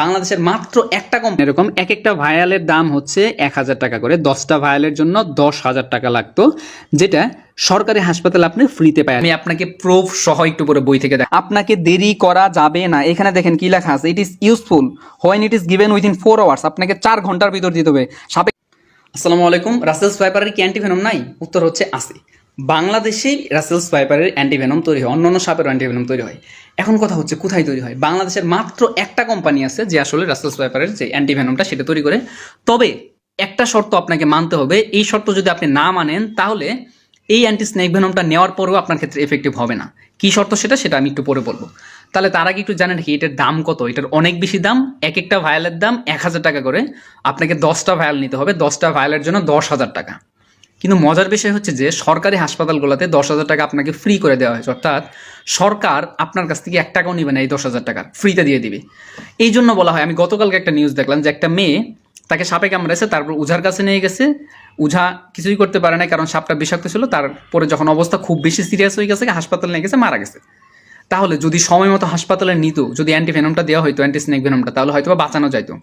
বাংলাদেশের মাত্র একটা কম এরকম এক একটা ভায়ালের দাম হচ্ছে এক হাজার টাকা করে। দশটা ভায়ালের জন্য দশ হাজার টাকা লাগতো, যেটা সরকারি হাসপাতালে আপনি ফ্রিতে পায়। আমি আপনাকে প্রুফ সহ একটু পরে বই থেকে দেখ আপনাকে দেরি করা যাবে না। এখানে দেখেন কি লেখা আছে it is useful when it is given within four hours আপনাকে চার ঘণ্টার ভিতর দিতে হবে। সাপে আসসালামু আলাইকুম রাসেলস ভাইপারের কি অ্যান্টিভেনম নাই? উত্তর হচ্ছে আছে। বাংলাদেশেই রাসেলস ভাইপারের অ্যান্টিভেনম তৈরি হয়, অন্যান্য সাপের অ্যান্টিভেনম তৈরি হয়। এখন কথা হচ্ছে, কোথায় তৈরি হয়? বাংলাদেশের মাত্র একটা কোম্পানি আছে যে আসলে রাসেলস ভাইপারের যে অ্যান্টিভেনমটা সেটা তৈরি করে। তবে একটা শর্ত আপনাকে মানতে হবে, এই শর্ত যদি আপনি না মানেন, তাহলে এই অ্যান্টি স্নেক ভেনমটা নেওয়ার পরেও আপনার ক্ষেত্রে এফেক্টিভ হবে না। কি শর্ত সেটা সেটা আমি একটু পরে বলব। তাহলে তার আগে একটু জানেন কি, এটার দাম কত? এটার অনেক বেশি দাম এক একটা ভায়ালের দাম এক হাজার টাকা করে। আপনাকে দশটা ভায়াল নিতে হবে, দশটা ভায়ালের জন্য দশ হাজার টাকা। কিন্তু মজার বিষয় হচ্ছে যে সরকারি হাসপাতালগুলোতে দশ হাজার টাকা আপনাকে ফ্রি করে দেওয়া হয়েছে। অর্থাৎ সরকার আপনার কাছ থেকে এক টাকাও নেবে না এই দশ হাজার টাকা। ফ্রিতে দিয়ে দিবে। এই জন্য বলা হয়, আমি গতকালকে একটা নিউজ দেখলাম যে একটা মেয়ে তাকে সাপে কামড়েছে, তারপর উঝার কাছে নিয়ে গেছে। উঝা কিছুই করতে পারে না কারণ সাপটা বিষাক্ত ছিল। তারপরে যখন অবস্থা খুব বেশি সিরিয়াস হয়ে গেছে, হাসপাতালে নিয়ে গেছে, মারা গেছে। তাহলে যদি সময় মতো হাসপাতালে নিত, যদি অ্যান্টিভেনমটা দেওয়া হয়তো অ্যান্টি স্নেক ভেনমটা তাহলে হয়তো বাঁচানো যাইতো।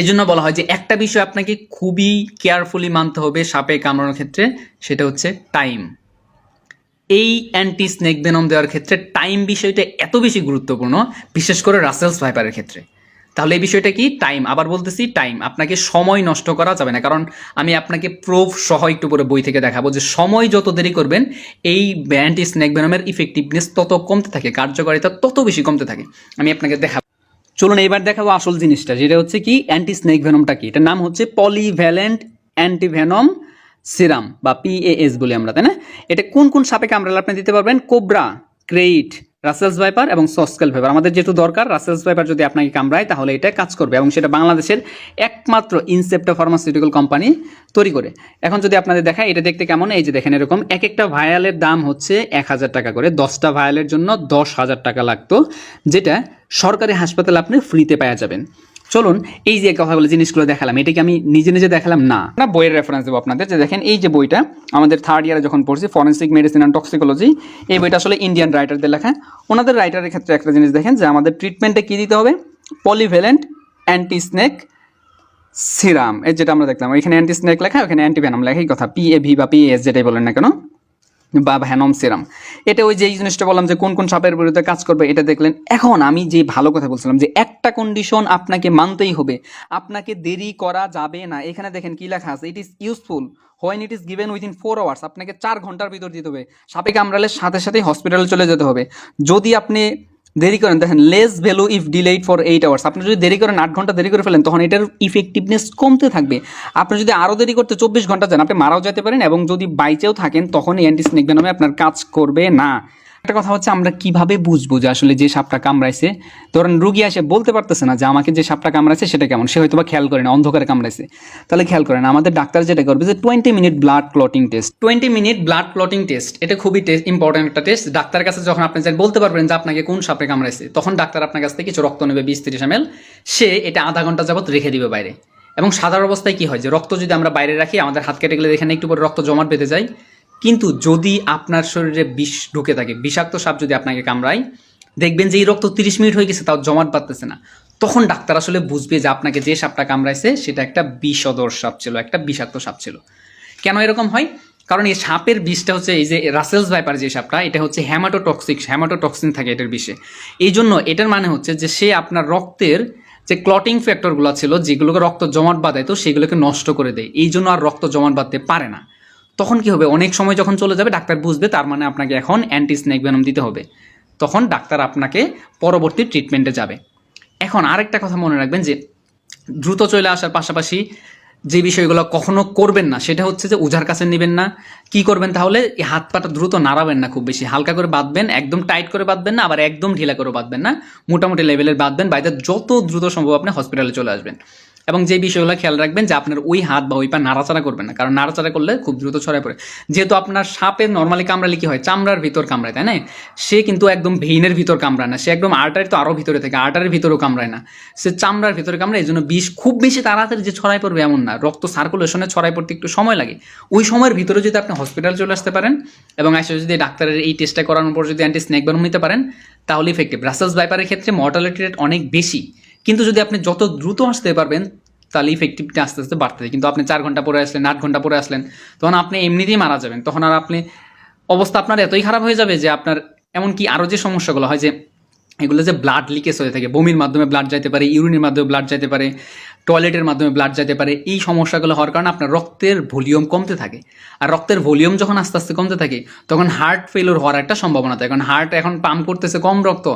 এই জন্য বলা হয় যে একটা বিষয় আপনাকে খুবই কেয়ারফুলি মানতে হবে সাপে কামড়ানোর ক্ষেত্রে, সেটা হচ্ছে টাইম এই অ্যান্টি স্নেক ভেনম দেওয়ার ক্ষেত্রে টাইম বিষয়টা এত বেশি গুরুত্বপূর্ণ, বিশেষ করে রাসেলস ভাইপারের ক্ষেত্রে। তাহলে এই বিষয়টা কি? টাইম আবার বলতেছি টাইম আপনাকে সময় নষ্ট করা যাবে না, কারণ আমি আপনাকে প্রুফ সহ একটু পরে বই থেকে দেখাবো যে সময় যত দেরি করবেন, এই অ্যান্টি স্নেক ভেনমের ইফেক্টিভনেস তত কমতে থাকে, কার্যকারিতা তত বেশি কমতে থাকে। আমি আপনাকে দেখাবো। চলুন এবার দেখাবো আসল জিনিসটা, যেটা হচ্ছে কি অ্যান্টি স্নেক ভেনমটা কি? এটার নাম হচ্ছে পলিভ্যালেন্ট অ্যান্টিভেনম সিরাম বা পিএএস বলি আমরা, তাই না? এটা কোন কোন সাপে কামড়ালে আপনি দিতে পারবেন? কোবরা ক্রেইট রাসেলস ভাইপার এবং সস্কেল ভাইপার আমাদের যেহেতু দরকার রাসেলস ভাইপার যদি আপনাকে কামড়ায়, তাহলে এটা কাজ করবে এবং সেটা বাংলাদেশের একমাত্র ইনসেপ্টা ফার্মাসিউটিক্যাল কোম্পানি তৈরি করে। এখন যদি আপনাদের দেখায়, এটা দেখতে কেমন? এই যে দেখেন এরকম এক একটা ভায়ালের দাম হচ্ছে এক হাজার টাকা করে। দশটা ভায়ালের জন্য দশ হাজার টাকা লাগতো, যেটা সরকারি হাসপাতালে আপনি ফ্রিতে পাওয়া যাবেন। চলুন এই যে কথাগুলো, জিনিসগুলো দেখালাম, এটাকে আমি নিজে নিজে দেখালাম? না। না বইয়ের রেফারেন্স দেবো আপনাদের। যে দেখেন, এই যে বইটা, আমাদের থার্ড ইয়ারে যখন পড়ছি ফরেন্সিক মেডিসিন অ্যান্ড টক্সিকোলজি এই বইটা আসলে ইন্ডিয়ান রাইটারদের লেখা। ওনাদের রাইটারের ক্ষেত্রে একটা জিনিস দেখেন, যে আমাদের ট্রিটমেন্টে কী দিতে হবে? পলিভ্যালেন্ট অ্যান্টি স্নেক সিরাম এই যেটা আমরা দেখলাম। এখানে অ্যান্টি স্নেক লেখা ওখানে অ্যান্টিভেনাম ভ্যানম লেখাই কথা পি এ ভি বা পি এস যেটাই বলেন না কেন। বা ভ্যানম সিরাম। এটা ওই যে এই জিনিসটা বললাম যে কোন কোন সাপের বিরুদ্ধে কাজ করবে, এটা দেখলেন। এখন আমি যে ভালো কথা বলছিলাম যে একটা কন্ডিশন আপনাকে মানতেই হবে। আপনাকে দেরি করা যাবে না। এখানে দেখেন কী লেখা আছে it is useful when it is given within four hours আপনাকে চার ঘণ্টার ভিতর দিতে হবে। সাপে কামড়ালে সাথে সাথেই হসপিটালে চলে যেতে হবে। যদি আপনি দেরি করেন। দেখেন less value if delayed for eight hours আপনি যদি দেরি করেন, আট ঘণ্টা দেরি করে ফেলেন, তখন এটার ইফেক্টিভনেস কমতে থাকবে। আপনি যদি আরও দেরি করতে চব্বিশ ঘণ্টা যান, আপনি মারাও যেতে পারেন এবং যদি বাইচেও থাকেন তখন এই অ্যান্টি স্নেক ভেনমে আপনার কাজ করবে না। একটা কথা হচ্ছে, আমরা কীভাবে বুঝব যে আসলে যে সাপটা কামড়াইছে? ধরেন রুগী এসে বলতে পারতেছে না যে আমাকে যে সাপটা কামড়াইছে সেটা কেমন? সে হয়তো বা খেয়াল করে না, অন্ধকারে কামড়াইছে। তাহলে খেয়াল করেন, আমাদের ডাক্তার যেটা করবে যে twenty minute blood clotting test twenty minute blood clotting test এটা খুবই টেস্ট ইম্পর্টেন্ট একটা টেস্ট ডাক্তারের কাছে যখন আপনি যান, বলতে পারবেন যে আপনাকে কোন সাপে কামড়াইছে। তখন ডাক্তার আপনার কাছ থেকে কিছু রক্ত নেবে, বিশ তিরিশ এম সে এটা আধা ঘণ্টা যাবত রেখে দিবে বাইরে। এবং সাধারণ অবস্থায় কি হয়? যে রক্ত যদি আমরা বাইরে রাখি, আমাদের হাত কেটে গেলে এখানে একটু পরে রক্ত জমাট বেঁধে যায়। কিন্তু যদি আপনার শরীরে বিষ ঢুকে থাকে, বিষাক্ত সাপ যদি আপনাকে কামড়ায়, দেখবেন যে এই রক্ত তিরিশ মিনিট হয়ে গেছে, তাও জমাট বাঁধতেছে না। তখন ডাক্তার আসলে বুঝবে যে আপনাকে যে সাপটা কামড়াইছে, সেটা একটা বিষদর সাপ ছিল, একটা বিষাক্ত সাপ ছিল। কেন এরকম হয়? কারণ এই সাপের বিষটা হচ্ছে এই যে রাসেলস ভাইপার যে সাপটা, এটা হচ্ছে হ্যামাটোটক্সিক হ্যামাটোটক্সিন থাকে এটার বিষে। এই জন্য এটার মানে হচ্ছে যে সে আপনার রক্তের যে ক্লটিং ফ্যাক্টরগুলো ছিল, যেগুলোকে রক্ত জমাট বাঁধায়, তো সেগুলোকে নষ্ট করে দেয়। এই জন্য আর রক্ত জমাট বাঁধতে পারে না। তখন কি হবে? অনেক সময় যখন চলে যাবে, ডাক্তার বুঝবে, তার মানে আপনাকে এখন অ্যান্টি স্নেক ভেনম দিতে হবে। তখন ডাক্তার আপনাকে পরবর্তী ট্রিটমেন্টে যাবে। এখন আরেকটা কথা মনে রাখবেন যে, দ্রুত চলে আসার পাশাপাশি যে বিষয়গুলো কখনো করবেন না, সেটা হচ্ছে যে ওঝার কাছে নেবেন না। কি করবেন তাহলে? এই হাত পাটা দ্রুত নাড়াবেন না খুব বেশি। হালকা করে বাঁধবেন, একদম টাইট করে বাঁধবেন না, আবার একদম ঢিলা করে বাঁধবেন না। মোটামুটি লেভেলের বাঁধবেন বাইরে যত দ্রুত সম্ভব আপনি হসপিটালে চলে আসবেন। এবং যে বিষয়গুলো খেয়াল রাখবেন যে আপনার ওই হাত বা ওই পা নাড়াচাড়া করবেন না। কারণ নাড়াচাড়া করলে খুব দ্রুত ছড়ায় পড়ে। যেহেতু আপনার সাপে নর্মালি কামড়ালে কি হয়? চামড়ার ভিতর কামড়ায়, তাই না? সে কিন্তু একদম ভেইনের ভিতর কামড়ায় না। সে একদম আর্টারি তো আরও ভিতরে থাকে, আর্টারের ভিতরেও কামড়ায় না। সে চামড়ার ভিতরে কামড়ায়, এই জন্য বিষ খুব বেশি তাড়াতাড়ি যে ছড়াই পড়বে এমন না। রক্ত সার্কুলেশনে ছড়াই পড়তে একটু সময় লাগে। ওই সময়ের ভিতরে যদি আপনি হসপিটাল চলে আসতে পারেন এবং এসে যদি ডাক্তারের এই টেস্টটা করানোর পর যদি অ্যান্টি স্নেক বেনম নিতে পারেন, তাহলে ইফেক্টিভ রাসেলস ভাইপারের ক্ষেত্রে মর্টালিটি রেট অনেক বেশি। কিন্তু যদি আপনি যত দ্রুত আসতে পারবেন, তাহলে ইফেক্টিভটা আস্তে আস্তে বাড়তে থাকে কিন্তু আপনি চার ঘণ্টা পরে আসলেন, আট ঘণ্টা পরে আসলেন, তখন আপনি এমনিতেই মারা যাবেন। তখন আর আপনি, অবস্থা আপনার এতই খারাপ হয়ে যাবে যে আপনার, এমনকি আরও যে সমস্যাগুলো হয় যে, এগুলো যে ব্লাড লিকেজ হয়ে থাকে, বমির মাধ্যমে ব্লাড যাইতে পারে ইউরিনের মাধ্যমে ব্লাড যাইতে পারে টয়লেটের মাধ্যমে ব্লাড যেতে পারে, এই সমস্যাগুলো হওয়ার কারণে আপনার রক্তের ভলিউম কমতে থাকে। আর রক্তের ভলিউম যখন আস্তে আস্তে কমতে থাকে, তখন হার্ট ফেলিওর হওয়ার একটা সম্ভাবনা থাকে। কারণ হার্ট এখন পাম্প করতেছে কম রক্ত,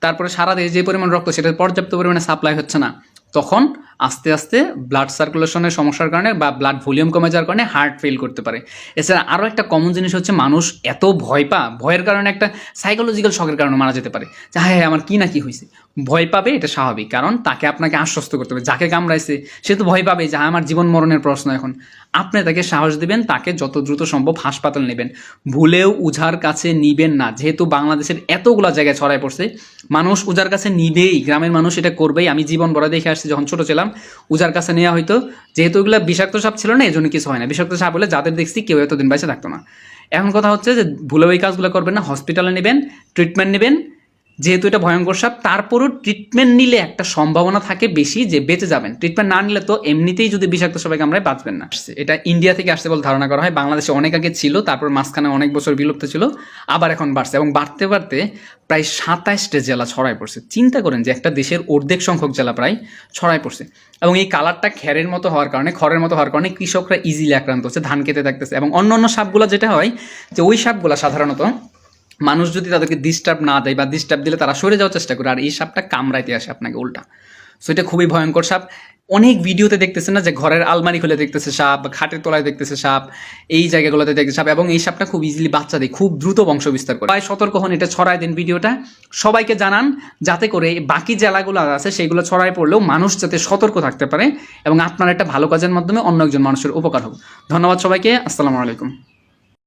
তারপরে সারা দেশে যে পরিমাণ রক্ত, সেটা পর্যাপ্ত পরিমাণে সাপ্লাই হচ্ছে না। তখন আস্তে আস্তে ব্লাড সার্কুলেশনের সমস্যার কারণে বা ব্লাড ভলিউম কমে যাওয়ার কারণে হার্ট ফেল করতে পারে। এছাড়া আরও একটা কমন জিনিস হচ্ছে মানুষ এত ভয় পা ভয়ের কারণে একটা সাইকোলজিক্যাল শখের কারণে মারা যেতে পারে যে হ্যাঁ হ্যাঁ আমার কী না কি হয়েছে? ভয় পাবে, এটা স্বাভাবিক, কারণ তাকে আপনাকে আশ্বস্ত করতে হবে। যাকে কামড়াইছে, সে তো ভয় পাবে যে আমার জীবন মরণের প্রশ্ন এখন। আপনি তাকে সাহস দেবেন, তাকে যত দ্রুত সম্ভব হাসপাতাল নেবেন। ভুলেও উঝার কাছে নিবেন না। যেহেতু বাংলাদেশের এতগুলা জায়গায় ছড়ায় পড়ছে, মানুষ উজার কাছে নিবেই, গ্রামের মানুষ এটা করবেই। আমি জীবন বড় দেখে আসছি যখন ছোট ছিলাম, উজার কাছে নেওয়া হয়তো যেহেতু ওগুলো বিষাক্ত সাপ ছিল না এই জন্য কিছু হয় না। বিষাক্ত সাপ হলে যাদের দেখছি কেউ এতদিন বেঁচে থাকতো না। এখন কথা হচ্ছে যে, ভুলেও এই কাজগুলো করবেন না। হসপিটালে নেবেন ট্রিটমেন্ট নেবেন। যেহেতু এটা ভয়ঙ্কর সাপ, তারপরও ট্রিটমেন্ট নিলে একটা সম্ভাবনা থাকে বেশি যে বেঁচে যাবেন। ট্রিটমেন্ট না নিলে তো এমনিতেই যদি বিষাক্ত সবাইকে আমরা বাঁচবেন না। এটা ইন্ডিয়া থেকে আসছে বলে ধারণা করা হয়। বাংলাদেশে অনেক আগে ছিল, তারপর মাঝখানে অনেক বছর বিলুপ্ত ছিল, আবার এখন বাড়ছে এবং বাড়তে বাড়তে প্রায় সাতাশটা জেলা ছড়ায় পড়ছে। চিন্তা করেন যে একটা দেশের অর্ধেক সংখ্যক জেলা প্রায় ছড়ায় পড়ছে। এবং এই কালারটা খ্যারের মতো হওয়ার কারণে, খড়ের মতো হওয়ার কারণে কৃষকরা ইজিলি আক্রান্ত হচ্ছে, ধান খেতে থাকতেছে এবং অন্য অন্য সাপগুলো যেটা হয়, যে ওই সাপগুলো সাধারণত মানুষ যদি তাদেরকে ডিস্টার্ব না দেয় বা ডিস্টার্ব দিলে তারা সরে যাওয়ার চেষ্টা করে, আর এই সাপটা কামড়াইতে আসে আপনাকে উল্টা। সো এটা খুবই ভয়ঙ্কর সাপ। অনেক ভিডিওতে দেখতেছে না যে ঘরের আলমারি খুলে দেখতেছে সাপ বা খাটের তলায় দেখতেছে সাপ, এই জায়গাগুলোতে দেখতেছে সাপ এবং এই সাপটা খুব ইজিলি বাচ্চা দেয়, খুব দ্রুত বংশ বিস্তার করে। তাই সতর্ক হন, এটা ছড়ায় দিন ভিডিওটা। সবাইকে জানান যাতে করে বাকি জেলাগুলো আছে সেগুলো ছড়ায় পড়লেও মানুষ যাতে সতর্ক থাকতে পারে এবং আপনার একটা ভালো কাজের মাধ্যমে অন্য একজন মানুষের উপকার হোক। ধন্যবাদ সবাইকে, আসসালামু আলাইকুম।